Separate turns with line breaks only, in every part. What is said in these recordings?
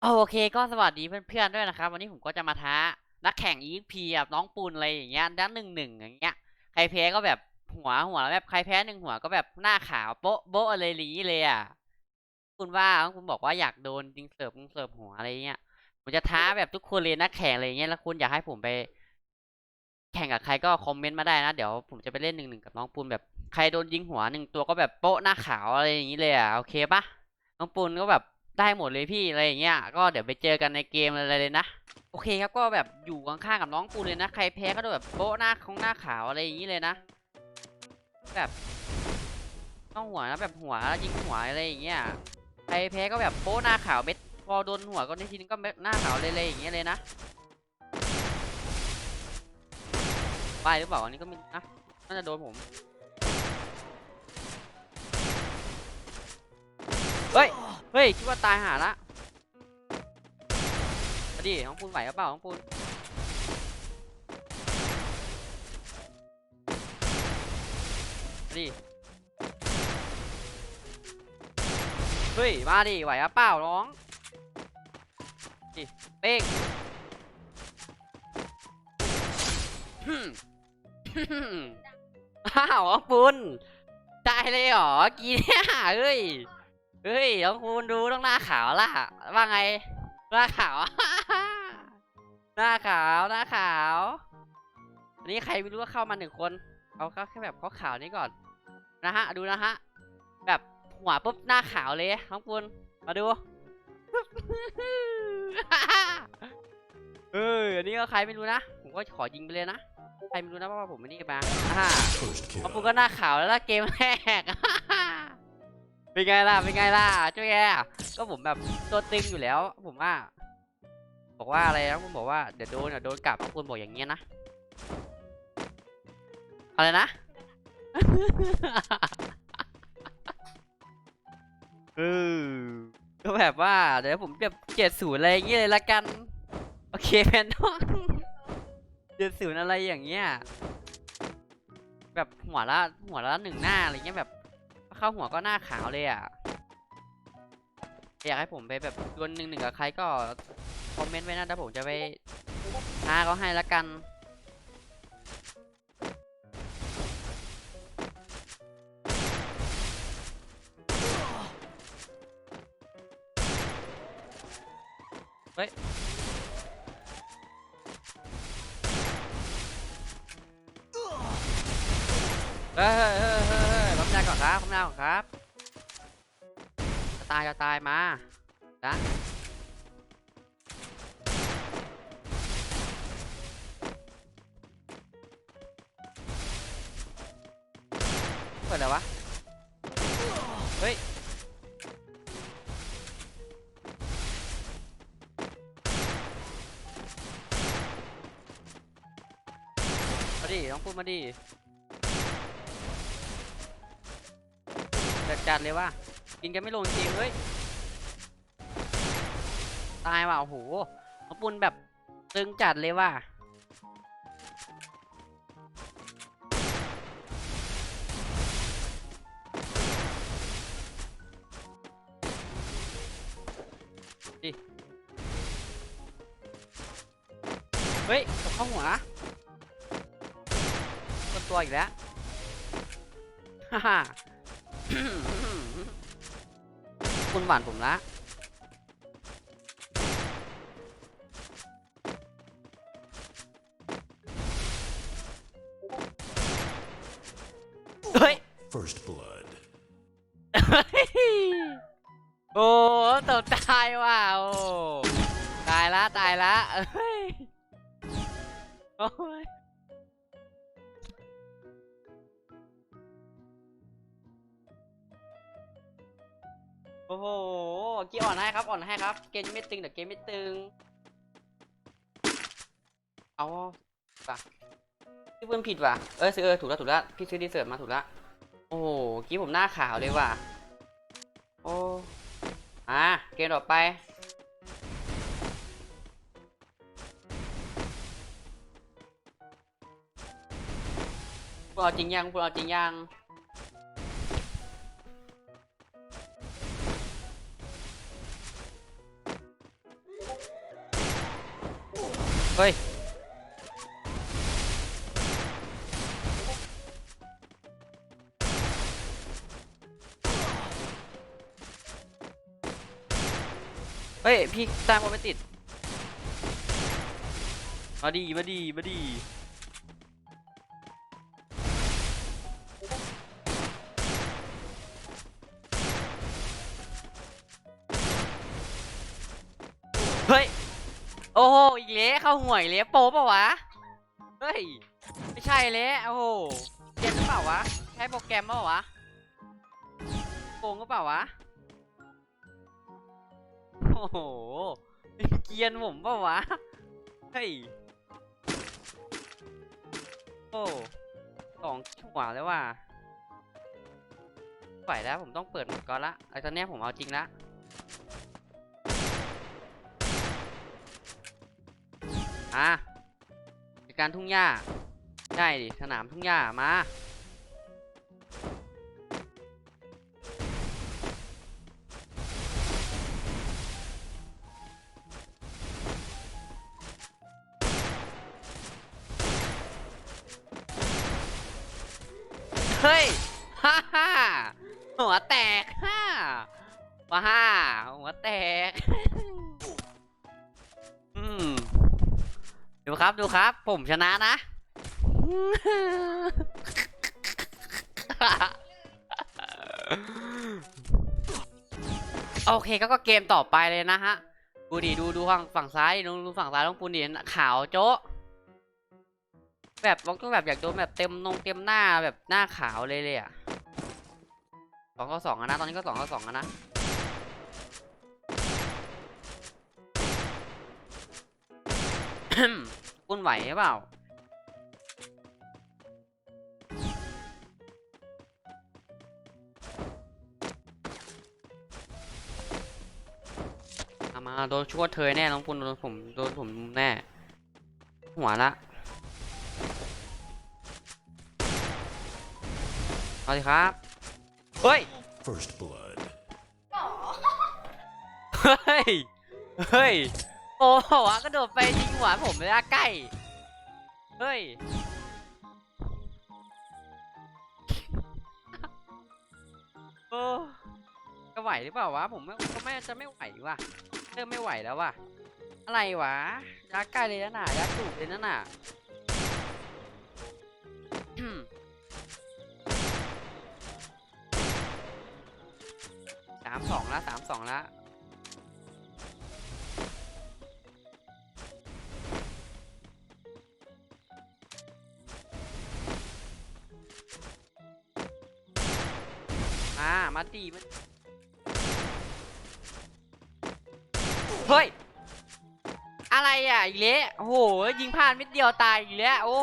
โอเคก็สวัสดีเพื่อนๆด้วยนะครับ วันนี้ผมก็จะมาท้านักแข่ง EXP แบบน้องปูนอะไรอย่างเงี้ยด้านหนึ่งหนึ่งอย่างเงี้ยใครแพ้ก็แบบหัวหัวแบบใครแพ้หนึ่งหัวก็แบบหน้าขาวโป๊ะโป๊ะอะไรอย่างงี้เลยอะคุณว่าคุณบอกว่าอยากโดนจริงเสิร์ฟเสิร์ฟหัวอะไรเงี้ยผมจะท้าแบบทุกคนเลยนักแข่งอะไรเงี้ยแล้วคุณอยากให้ผมไป แข่งกับใครก็คอมเมนต์มาได้นะเดี๋ยวผมจะไปเล่นหนึ่งหนึ่งกับน้องปูนแบบใครโดนยิงหัวหนึ่งตัวก็แบบโป๊ะหน้าขาวอะไรอย่างนี้เลยอะโอเคปะน้องปูนก็แบบ ได้หมดเลยพี่อะไรอย่างเงี้ยก็เดี๋ยวไปเจอกันในเกมอะไรเลยนะโอเคครับก็แบบอยู่ข้างๆกับน้องปูเลยนะ ใครแพ้ก็โดนแบบโป๊ะหน้าของหน้าขาวอะไรอย่างนี้เลยนะ แบบต้องหัวนะแบบหัวยิงหัวอะไรอย่างเงี้ยใครแพ้ก็แบบโป๊ะหน้าขาวเม็ดพอโดนหัวก็ในทีนึงก็เม็ดหน้าขาวเลยๆอย่างเงี้ยเลยนะไปหรือเปล่าอันนี้ก็มีนะน่าจะโดนผมเฮ้ย เฮ้ยคิดว่าตายหาละมาดิน้องปูนไหวหรือเปล่าน้องปูนมาดิเฮ้ยมาดิไหวหรือเปล่าน้องดิเป้งฮึ่มฮึมอ้าวน้องปูนตายเลยเหรอกีเนี่ยเฮ้ย เฮ้ยน้องปูนดูต้องหน้าขาวล่ะ ว่าไง หน้าขาว หน้าขาว หน้าขาว อันนี้ใครไม่รู้ว่าเข้ามาหนึ่งคน เอาเข้าแค่แบบเขาขาวนี้ก่อน นะฮะ ดูนะฮะ แบบหัวปุ๊บหน้าขาวเลยน้องปูนมาดู เออ อันนี้ก็ใครไม่รู้นะ ผมก็ขอยิงไปเลยนะ ใครไม่รู้นะเพราะว่าผมไม่นี่มาอ่า
First
เพราะ
kill.
ปูก็หน้าขาวแล้วล่ะเกมแรก เป็นไงล่ะ เป็นไงล่ะช่วยแกก็ผมแบบตัวตึงอยู่แล้ว ผมว่า บอกว่าอะไรนะผมบอกว่าเดี๋ยวโดนเดี๋ยวโดนกลับคุณบอกอย่างเงี้ยนะ อะไรนะ เออ ก็แบบว่า เดี๋ยวผมแบบเจ็ดศูนย์อะไรอย่างเงี้ยเลยละกัน โอเคแพนด้องเจ็ดศูนย์อะไรอย่างเงี้ย แบบหัวละหัวละหนึ่งหน้าอะไรเงี้ยแบบ เข้าหัวก็หน้าขาวเลยอะ อยากให้ผมไปแบบดวลหนึ่งหนึ่งกับใครก็คอมเมนต์ไว้นะเดี๋ยวผมจะไปหาเขาให้ละกันเฮ้ยเฮ้ยาก่อนครับล้มหน้าก่อนครับจะตายจะตายมานะเปิดอะไรวะ เฮ้ยมาดิต้องพูดมาดิ จัดเลยว่ะกินกันไม่ลงจริงเฮ้ยตายว่ะโอ้โหน้องปุนแบบตึงจัดเลยว่ะดิเฮ้ยตกเข้าหัวคนตัวอีกแล้วฮ่า คุณหวานผมละเฮ้ย
First blood.
โอ้ตกตายว่ะโอ้ตายละตายละเอ้ยโอ้ย โอ้โหกี้อ่อนให้ครับอ่อนให้ครับ เกมไม่ตึงแต่เกมไม่ตึง เอาป่ะซื้อเพื่อนผิดว่ะ เออซื้อเออถูกแล้วถูกแล้วพี่ซื้อดีเซิร์ตมาถูกแล้วโอ้โหกี้ผมหน้าขาวเลยว่ะ โอ้อะเกมต่อไปพวกเราจริงยังพวกเราจริงยัง ฮ้ย เฮ้ย พี่ตามผมไปติด มาดีมาดีมาดี เข้าห่วยเละโป๊ปะวะ เฮ้ย ไม่ใช่เละโอ้โหเกมหรือเปล่าวะ ใช้โปรแกรมเปล่าวะโกงก็เปล่าวะ โอ้โหเกียนผมเปล่าวะ เฮ้ย โอ้สองหัวแล้วว่ะไหวแล้วผมต้องเปิดหมดก่อนละไอ้ตอนนี้ผมเอาจริงละ อะการทุ่งหญ้า ได้ดิ สนามทุ่งหญ้า มา เฮ้ย ฮ่าฮ่าหัวแตก ฮ่าว้าฮ่าหัวแตก ดูครับดูครับ ผมชนะนะ โอเคก็ก็เกมต่อไปเลยนะฮะดูดิดูดูฝั่งฝั่งซ้ายดูดูฝั่งซ้ายต้องปูนดิขาวโจ๊ะแบบลองต้องแบบอยากโดนแบบเต็มนงเต็มหน้าแบบหน้าขาวเลยเลยอะสองก็สองนะตอนนี้ก็สองก็สองอะนะ ปุ้นไหวหรือเปล่า เอามาโดนชั่วเธอแน่น้องปุ้นโดนผมโดนผมแน่ หัวละเอาสิครับ เฮ้ย
First blood.
เฮ้ย เฮ้ย โอ้โหกระโดดไปยิงหัวผมเลยอะใกล้ เฮ้ย โอ้จะไหวหรือเปล่าวะ ผมไม่ก็ไม่จะไม่ไหวว่ะ เริ่มไม่ไหวแล้วว่ะ อะไรวะยักใกล้เลยนะน่ะยักษ์จูบเลยนะน่ะสามสองละสามสองละ มามาดีมัน เฮ้ย อะไรอะอีกเละโอ้โห ยิงพลาดนิดเดียวตายอีกแล้วโอ้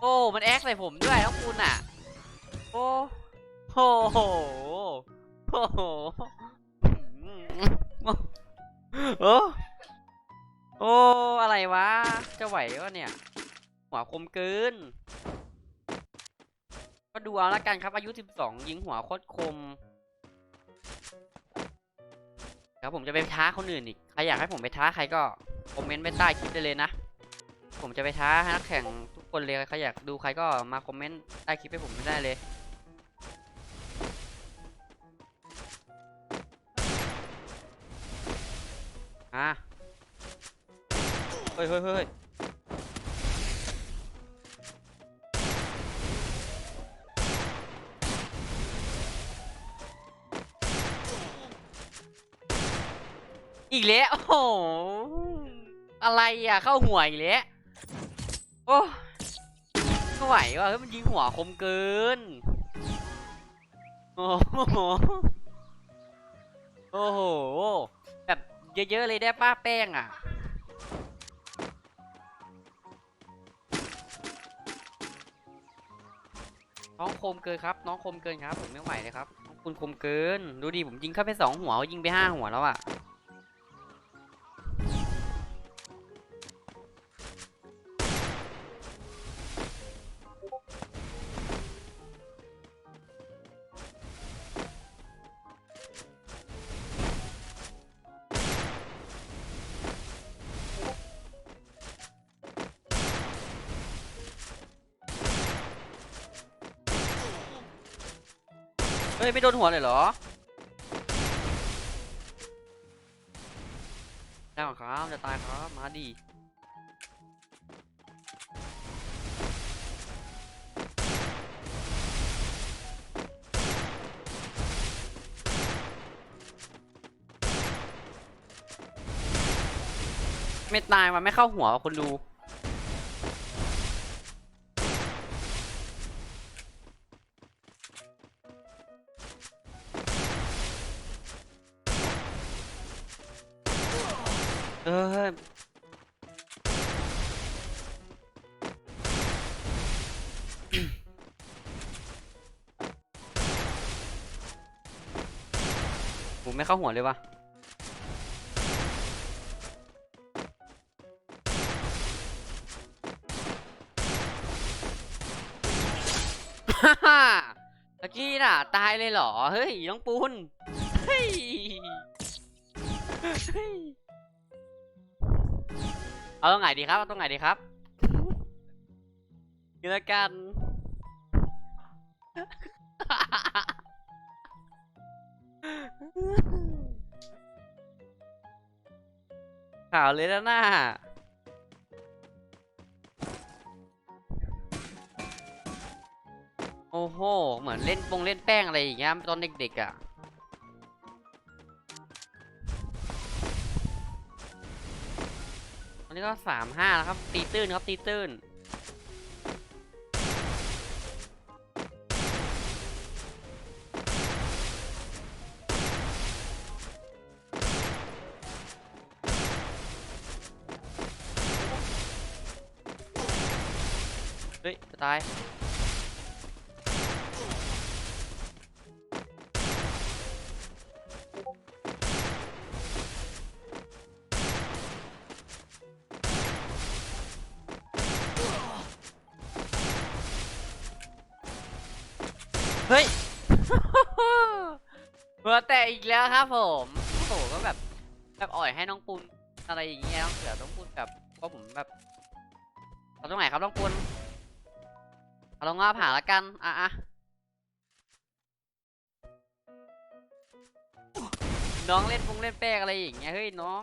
โอ้มันแอคใส่ผมด้วยต้องคุณอะ โอ้โหโหโอ้โหอืมโอ้โอ้ อะไรวะ จะไหววะเนี่ย หัวคมเกิน ก็ดูเอาละกันครับ อายุ 12 ยิงหัวโคตรคมเดี๋ยวผมจะไปท้าคนอื่นอีก ใครอยากให้ผมไปท้าใครก็คอมเมนต์ไว้ใต้คลิปได้เลยนะ ผมจะไปท้านักแข่งทุกคนเลย ใครอยากดูใครก็มาคอมเมนต์ใต้คลิปให้ผมได้เลยอะเฮ้ยเฮ้ยเฮ้ย อีกแล้ว โอ้โห อะไรอะ เข้าหัวอีกแล้ว โอ้ไม่ไหวว่ะเฮ้ยมันยิงหัวคมเกิน โอ้โห โอ้โห แบบเยอะๆเลยได้ป้าแป้งอะน้องคมเกินครับ น้องคมเกินครับ ผมไม่ไหวเลยครับ คุณคมเกิน ดูดิผมยิงเข้าไปสองหัว ยิงไปห้าหัวแล้วอะ เฮ้ยไม่โดนหัวเลยเหรอได้หรอครับ จะตายครับ มาดีไม่ตายมันไม่เข้าหัวคนดู เข้าหัวเลยวะฮ่าฮ่าตะกี้น่ะ ตายเลยเหรอ เฮ้ยน้องปูนเฮ้ยเฮ้ยเอาตรงไหนดีครับ เอาตรงไหนดีครับนี่ละกัน ข่าวเลยนะหน้าโอ้โห เหมือนเล่นปงเล่นแป้งอะไรอย่างเงี้ยตอนเด็กๆอะอันนี้ก็สามห้าแล้วครับ ตีตื้นครับตีตื้น ตายเฮ้ยเมื่อแต่อีกแล้วครับผมโอ้โหก็แบบแบบอ่อยให้น้องปุนอะไรอย่างเงี้ยน้องเสือน้องปุนแบบก็ผมแบบเอาตรงไหนครับน้องปุน เอาลงมาผ่าละกัน อะอะน้องเล่นพุงเล่นแป้งอะไรอย่างเงี้ย เฮ้ย น้อง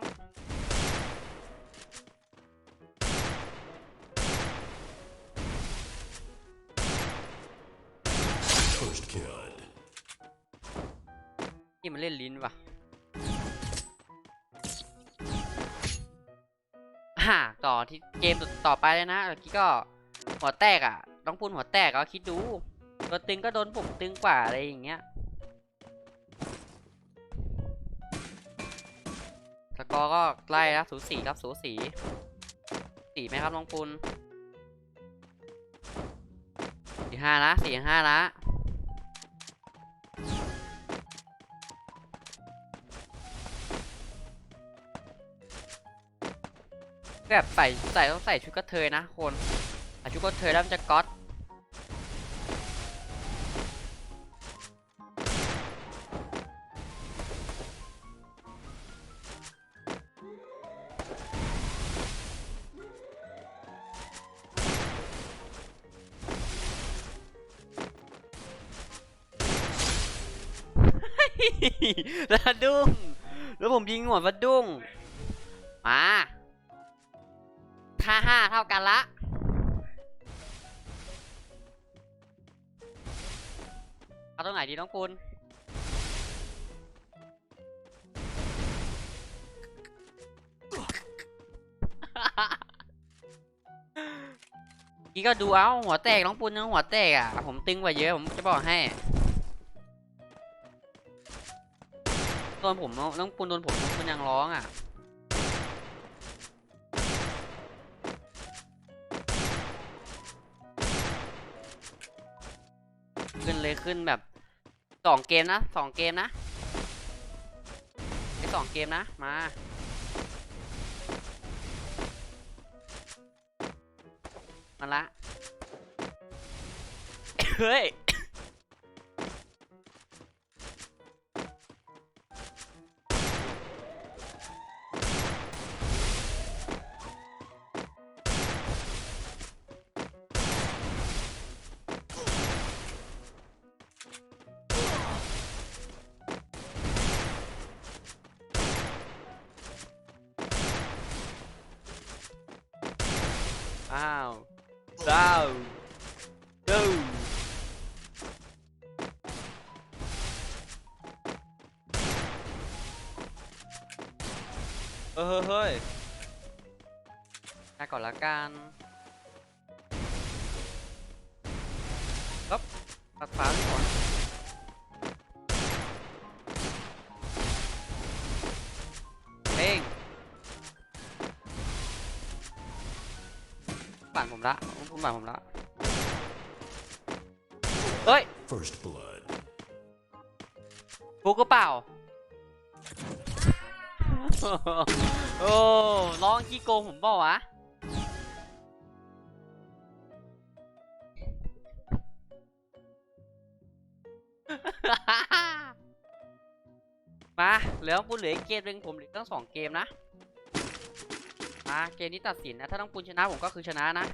First kill.
นี่มันเล่นลิ้นว่ะฮ่าต่อที่เกมต่อไปเลยนะเมื่อกี้ก็หัวแตกอะ ต้องพูนหัวแตกก็คิดดูตัวตึงก็โดนผมตึงกว่าอะไรอย่างเงี้ยสกอร์ก็ไล่แล้วสูสีครับสูสีสีไหมครับน้องปุนสี่ห้านะสี่ห้านะแบบใส่ใส่ต้องใส่ชุดกระเทยนะคนใส่ชุดกระเทยแล้วมันจะก๊อต ระดุ้งแล้วผมยิงหัวระดุ้งมาค่าห้าเท่ากันละเอาตรงไหนดีน้องปูนนี่ก็ดูเอาหัวแตกน้องปูนยังหัวแตกอะ ผมตึงกว่าเยอะ ผมจะบอกให้ ดนผมน้องปูนโดนผมน้องปูนยังร้องอะขึ้นเลยขึ้นแบบสองเกมนะสองเกมนะไอสองเกมนะมามาละเฮ้ย ดาวดูเออเฮ้ยมาก่อนละ กันปั๊บปักฟ้าก่อนเป้งปั่นผมละผมปั่นผมละเฮ้ย
First blood.
ฟุกก็เปล่า โอ้ร้องขี้โกงผมเปล่าวะ มาเหลือปุณเหลืออีกเกมหนึ่งผมเหลือตั้งสองเกมนะ มาเกมนี้ตัดสินนะ ถ้าต้องปุณชนะผมก็คือชนะนะ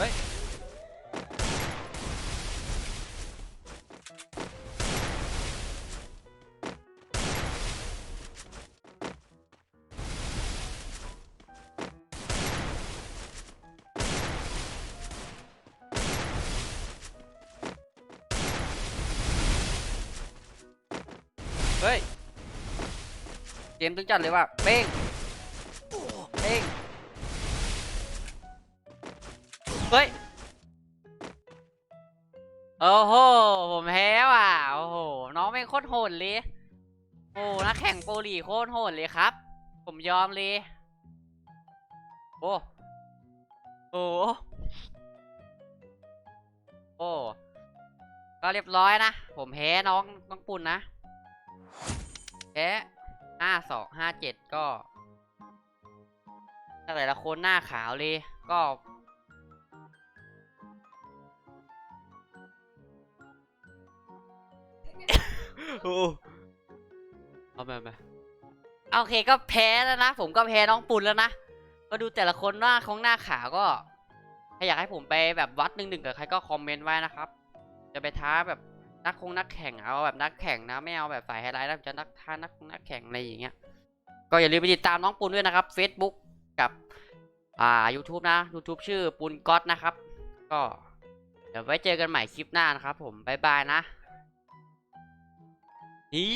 เฮ้ยเฮ้ยเก โอ้โห ผมแพ้ว่ะ โอ้โห น้องเป็นโคตรโหดเลย โอ้นักแข่งโปรลีโคตรโหดเลยครับ ผมยอมเลย โอ้โอ้โอ้ก็เรียบร้อยนะ ผมแพ้น้องน้องปุ่นนะ แพ้ห้าสองห้าเจ็ดก็ แต่ละคนหน้าขาวเลย ก็ โอ้เอาไปไปโอเคก็แพ้แล้วนะ ผมก็แพ้น้องปุ่นแล้วนะ ก็ดูแต่ละคนหน้าของหน้าขาก็ถ้าอยากให้ผมไปแบบวัดหนึ่งหนึ่งกับใครก็คอมเมนต์ไว้นะครับ จะไปท้าแบบนักคงนักแข่งเอาแบบนักแข่งนะไม่เอาแบบสายไฮไลท์แล้วจะนักท้านักนักแข่งอะไรอย่างเงี้ย ก็อย่าลืมไปติดตามน้องปูนด้วยนะครับ Facebook กับอ่า YouTube นะ YouTube ชื่อปูนก๊อตนะครับ ก็เดี๋ยวไว้เจอกันใหม่คลิปหน้านะครับผมบ๊ายบายนะ นี่